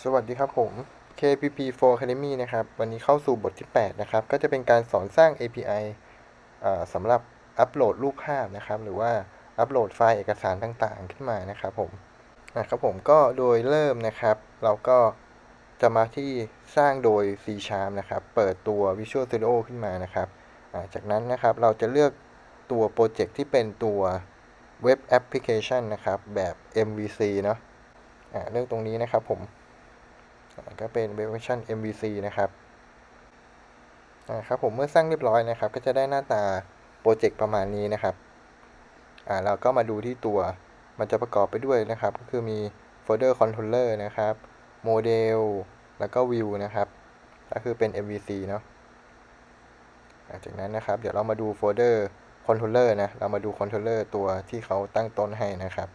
สวัสดีครับผม KPP4 Academy นะครับ วันนี้เข้าสู่บทที่ 8 นะครับ ก็จะเป็นการสอนสร้าง API สำหรับอัปโหลดรูปภาพนะครับ หรือว่าอัปโหลดไฟล์เอกสารต่างๆ ขึ้นมานะครับผมนะครับผมก็โดยเริ่มนะครับ เราก็จะมาที่สร้างโดย C Sharp นะครับ เปิดตัว Visual Studio ขึ้นมานะครับ จากนั้นนะครับเราจะเลือกตัวโปรเจกต์ที่เป็นตัว Web Application นะครับ แบบ MVC เนาะอ่าเลือกตรงนี้นะครับผม ก็เป็นเวอร์ชัน MVC นะครับอ่าครับผมเมื่อสร้างเรียบร้อยนะครับ ก็จะได้หน้าตาโปรเจกต์ประมาณนี้นะครับอ่าเราก็มาดูที่ตัวมันจะประกอบไปด้วยนะครับ ก็คือมีโฟลเดอร์คอนโทรลเลอร์นะครับโมเดลแล้วก็วิวนะครับ ก็คือเป็น MVC เนาะจากนั้นนะครับ เดี๋ยวเรามาดูโฟลเดอร์คอนโทรลเลอร์นะ เรามาดูคอนโทรลเลอร์ตัวที่เขาตั้งต้นให้นะครับ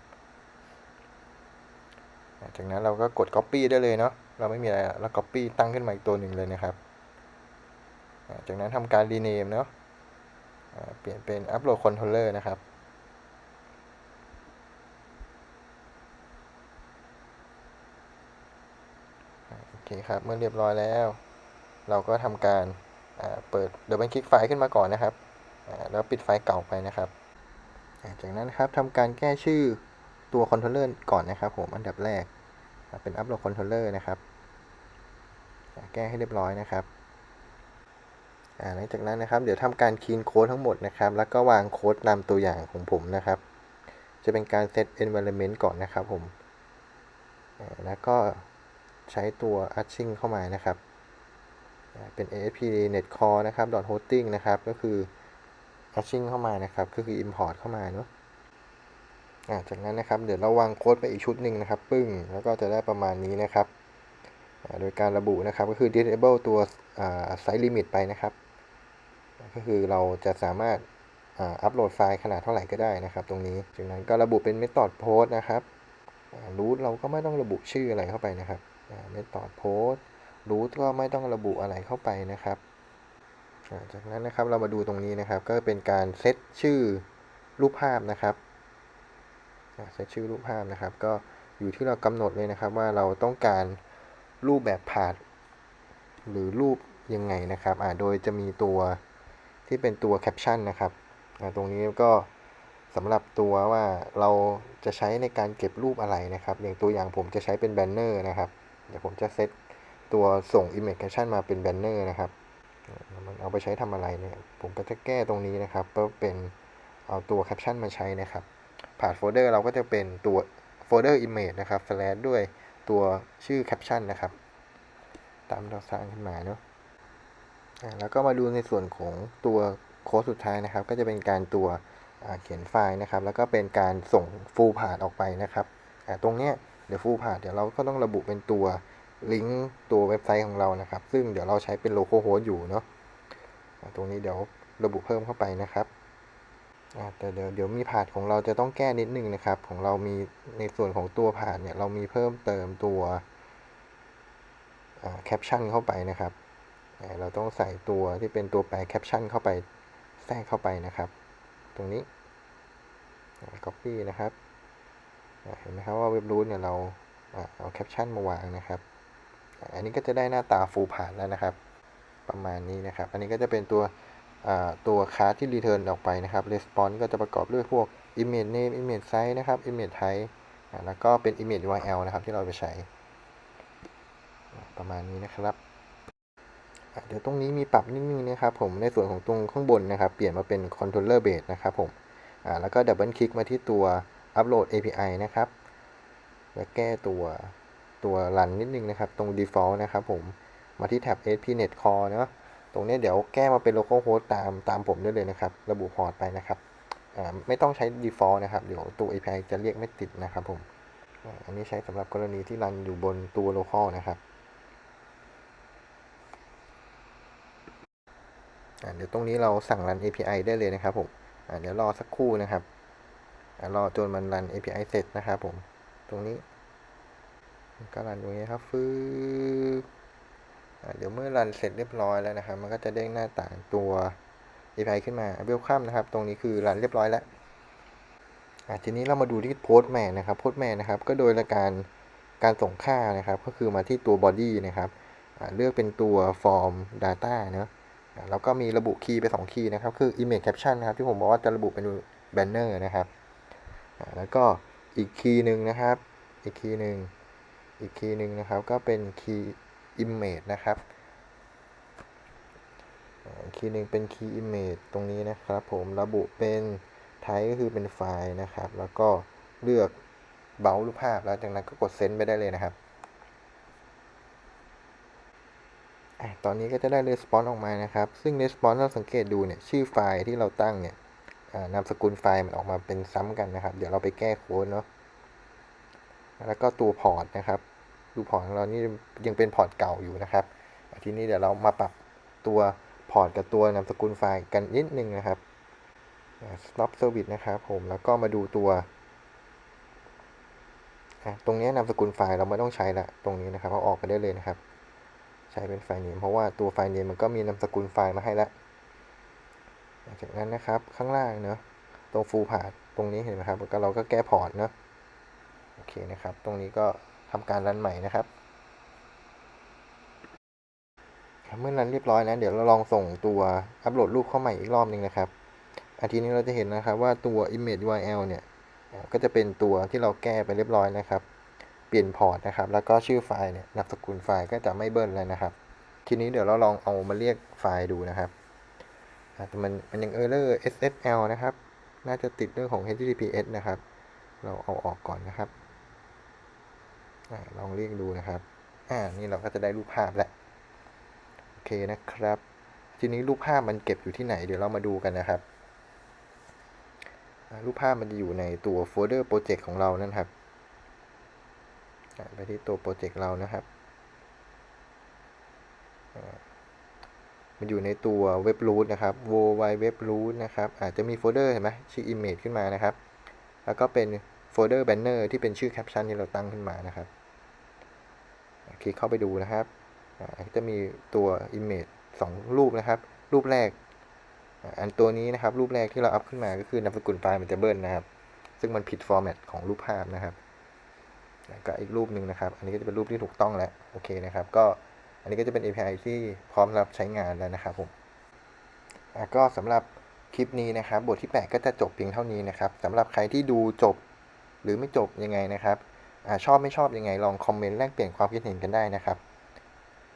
จากนั้นเราก็กด Copy ได้เลยเนาะ เราไม่มีอะไรแล้ว Copy ตั้งขึ้นมาอีกตัวหนึ่งเลยนะครับ จากนั้นทำการ Rename เนาะเปลี่ยนเป็น Upload Controller นะครับโอเคครับ เมื่อเรียบร้อยแล้ว เราก็ทำการเปิด Double Click ไฟล์ขึ้นมาก่อนนะครับ แล้วปิดไฟล์เก่าไปนะครับจากนั้นนะครับทำการแก้ชื่อตัว Controller ก่อนนะครับผมอันดับแรก เป็น Upload Controller นะครับแก้ให้เรียบร้อยนะครับหลังจากนั้นนะครับ เดี๋ยวทำการคีนโค้ดทั้งหมดนะครับ แล้วก็วางโค้ดตาตัวอย่างของผมนะครับ จะเป็นการ set environment ก่อนนะครับผม แล้วก็ใช้ตัว arching เข้ามานะครับ เป็น ASP net core นะครับ .hosting นะครับ ก็คือ arching เข้ามานะครับ ก็คือ import เข้ามาเนาะ อ่าจากนั้นนะครับเดี๋ยวเราวางโค้ดไปอีกชุดหนึ่งนะครับ ปึ้งแล้วก็จะได้ประมาณนี้นะครับโดยการระบุนะครับก็คือ disable ตัวอ่า size limit ไปนะครับ ก็คือเราจะสามารถอ่าอัปโหลดไฟล์ขนาดเท่าไหร่ก็ได้นะครับ ตรงนี้จากนั้นก็ระบุเป็น method post นะครับ root เราก็ไม่ต้องระบุชื่ออะไรเข้าไปนะครับ method post root ก็ไม่ต้องระบุอะไรเข้าไปนะครับจากนั้นนะครับเรามาดูตรงนี้นะครับ ก็เป็นการเซตชื่อรูปภาพนะครับ เซตชื่อรูปภาพนะครับ ก็อยู่ที่เรากำหนดเลยนะครับ ว่าเราต้องการรูปแบบผาดหรือรูปยังไงนะครับอ่าโดยจะมีตัวที่เป็นตัวแคปชั่นนะครับอ่าตรงนี้ก็สำหรับตัวว่าเราจะใช้ในการเก็บรูปอะไรนะครับ อย่างตัวอย่างผมจะใช้เป็นแบนเนอร์นะครับ เดี๋ยวผมจะเซตตัวส่ง image caption มาเป็นแบนเนอร์นะครับ มันเอาไปใช้ทำอะไรเนี่ย ผมก็จะแก้ตรงนี้นะครับเพื่อเป็นเอาตัวแคปชั่นมาใช้นะครับ ผ่านโฟลเดอร์เราก็จะเป็นตัวโฟลเดอร์ image นะครับ slash ด้วยตัวชื่อ caption นะครับ ตามเราสร้างขึ้นมาเนาะแล้วก็มาดูในส่วนของตัวโค้ดสุดท้ายนะครับ ก็จะเป็นการตัวเขียนไฟล์นะครับ แล้วก็เป็นการส่ง full path ออกไปนะครับตรงเนี้ยเดี๋ยว full path เดี๋ยวเราก็ต้องระบุเป็นตัวลิงก์ตัวเว็บไซต์ของเรานะครับ ซึ่งเดี๋ยวเราใช้เป็น local host อยู่เนาะตรงนี้เดี๋ยวระบุเพิ่มเข้าไปนะครับ แต่เดี๋ยวเดี๋ยวมีผาดของเราจะต้องแก้นิดนึงนะครับ ของเรามีในส่วนของตัวผาดเนี่ยเรามีเพิ่มเติมตัวแคปชั่นเข้าไปนะครับ เราต้องใส่ตัวที่เป็นตัวแปลแคปชั่นเข้าไปแทรกเข้าไปนะครับ ตรงนี้ copy นะครับ เห็นไหมครับว่าเว็บรูทเนี่ยเราเอาแคปชั่นมาวางนะครับ อันนี้ก็จะได้หน้าตาฟูลผ่านแล้วนะครับ ประมาณนี้นะครับ อันนี้ก็จะเป็นตัว ตัวคาร์ที่ return ออกไปนะครับ response ก็จะประกอบด้วยพวก image name image size นะครับ image type แล้วก็เป็น image URL นะครับที่เราไปใช้ ประมาณนี้นะครับ เดี๋ยวตรงนี้มีปรับนิดนึงนะครับผมในส่วนของตรงข้างบนนะครับ เปลี่ยนมาเป็น controller base นะครับผมแล้วก็ดับเบิลคลิกมาที่ตัว upload API นะครับแล้วแก้ตัวตัว run นิดนึงนะครับ ตรง default นะครับผมมาที่แท็บ ASP.NET Core เนาะ รงนี้เดี๋ยวแก้มาเป็น local host ตามตามผมได้เลยนะครับ ระบุพอร์ตไปนะครับอ่าไม่ต้องใช้ default นะครับ เดี๋ยวตัว API จะเรียกไม่ติดนะครับผม อันนี้ใช้สำหรับกรณีที่รันอยู่บนตัว local นะครับอ่าเดี๋ยวตรงนี้เราสั่งรัน API ได้เลยนะครับผมอ่าเดี๋ยวรอสักครู่นะครับอ่ารอจนมันรัน API เสร็จนะครับผม ตรงนี้ ก็รันตรงนี้ครับฟืบอ่า เดี๋ยวเมื่อรันเสร็จเรียบร้อยแล้วนะครับ มันก็จะเด้งหน้าต่างตัว API ขึ้นมา Welcome นะครับ ตรงนี้คือรันเรียบร้อยแล้วทีนี้เรามาดูที่ Postman นะครับ Postman นะครับ ก็โดยละการการส่งค่านะครับ ก็คือมาที่ตัว body นะครับเลือกเป็นตัว form data เนอะแล้วก็มีระบุคีย์ไป 2 คีย์นะครับ คือ image caption นะครับ ที่ผมบอกว่าจะระบุเป็น banner นะครับแล้วก็อีกคีย์หนึ่งนะครับ อีกคีย์หนึ่งอีกคีย์หนึ่งนะครับ ก็เป็นคีย์ image นะครับอ่าอีกคีย์หนึ่งเป็นคีย์ image ตรงนี้นะครับ ผมระบุเป็น type ก็คือเป็นไฟล์นะครับ แล้วก็เลือกเบารูปภาพแล้วจากนั้นก็กดเซน d ไปได้เลยนะครับอตอนนี้ก็จะได้ response ออกมานะครับ ซึ่ง response เราสังเกตดูเนี่ย ชื่อไฟล์ที่เราตั้งเนี่ยนามสกุลไฟล์มันออกมาเป็นซ้ำกันนะครับ เดี๋ยวเราไปแก้โค้ดเนาะ แล้วก็ตัวพอร์ตนะครับ ดูพอร์ตของเรานี่ยังเป็นพอร์ตเก่าอยู่นะครับทีนี้เดี๋ยวเรามาปรับตัวพอร์ตกับตัวนามสกุลไฟล์กันนิดนึงนะครับ stop service นะครับผมแล้วก็มาดูตัวตรงนี้นามสกุลไฟล์เราไม่ต้องใช้ละตรงนี้นะครับเอาออกไปได้เลยนะครับ ใช้เป็นไฟล์เนมเพราะว่าตัวไฟล์เนมมันก็มีนามสกุลไฟล์มาให้แล้วจากนั้นนะครับข้างล่างเนาะตรง full part ตรงนี้เห็นไหมครับแล้วก็เราก็แก้พอร์ตเนาะโอเคนะครับ ตรงนี้ก็ ทำการรันใหม่นะครับเมื่อรันเรียบร้อยแล้วเดี๋ยวเราลองส่งตัวอัปโหลดรูปเข้าใหม่อีกรอบหนึ่งนะครับอาทีนี้เราจะเห็นนะครับว่าตัว image URL เนี่ย ก็จะเป็นตัวที่เราแก้ไปเรียบร้อยนะครับ เปลี่ยนพอร์ตนะครับ แล้วก็ชื่อไฟล์เนี่ยนามสกุลไฟล์ก็จะไม่เบิ้ลเลยนะครับ ทีนี้เดี๋ยวเราลองเอามาเรียกไฟล์ดูนะครับแต่มันมันยัง error SSL นะครับ น่าจะติดเรื่องของ HTTPS นะครับ เราเอาออกก่อนนะครับ ลองเรียกดูนะครับ อ่า นี่เราก็จะได้รูปภาพแล้ว โอเคนะครับ ทีนี้รูปภาพมันเก็บอยู่ที่ไหน เดี๋ยวเรามาดูกันนะครับ รูปภาพมันจะอยู่ในตัวโฟลเดอร์โปรเจกต์ของเรานั่นครับไปที่ตัวโปรเจกต์เรานะครับ มันอยู่ในตัวเว็บรูทนะครับ w w w root นะครับ อาจจะมีโฟลเดอร์เห็นไหมชื่อ image ขึ้นมานะครับ แล้วก็เป็น โฟลเดอร์ banner ที่เป็นชื่อแคปชั่นที่เราตั้งขึ้นมานะครับ คลิกเข้าไปดูนะครับ จะมีตัว image สองรูปนะครับ รูปแรก อันตัวนี้นะครับ รูปแรกที่เราอัพขึ้นมาก็คือนามสกุลไฟล์มันจะเบิ้ลนะครับ ซึ่งมันผิดฟอร์แมตของรูปภาพนะครับแล้วก็อีกรูปหนึ่งนะครับ อันนี้ก็จะเป็นรูปที่ถูกต้องแล้ว โอเคนะครับ ก็อันนี้ก็จะเป็น API ที่พร้อมรับใช้งานแล้วนะครับผมก็สำหรับคลิปนี้นะครับ บทที่ 8 ก็จะจบเพียงเท่านี้นะครับสำหรับใครที่ดูจบ หรือไม่จบยังไงนะครับอชอบไม่ชอบยังไงลองคอมเมนต์แลกเปลี่ยนความคิดเห็นกันได้นะครับ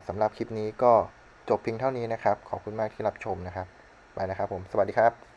สำหรับคลิปนี้ก็จบเพียงเท่านี้นะครับ ขอบคุณมากที่รับชมนะครับ ไปนะครับผม สวัสดีครับ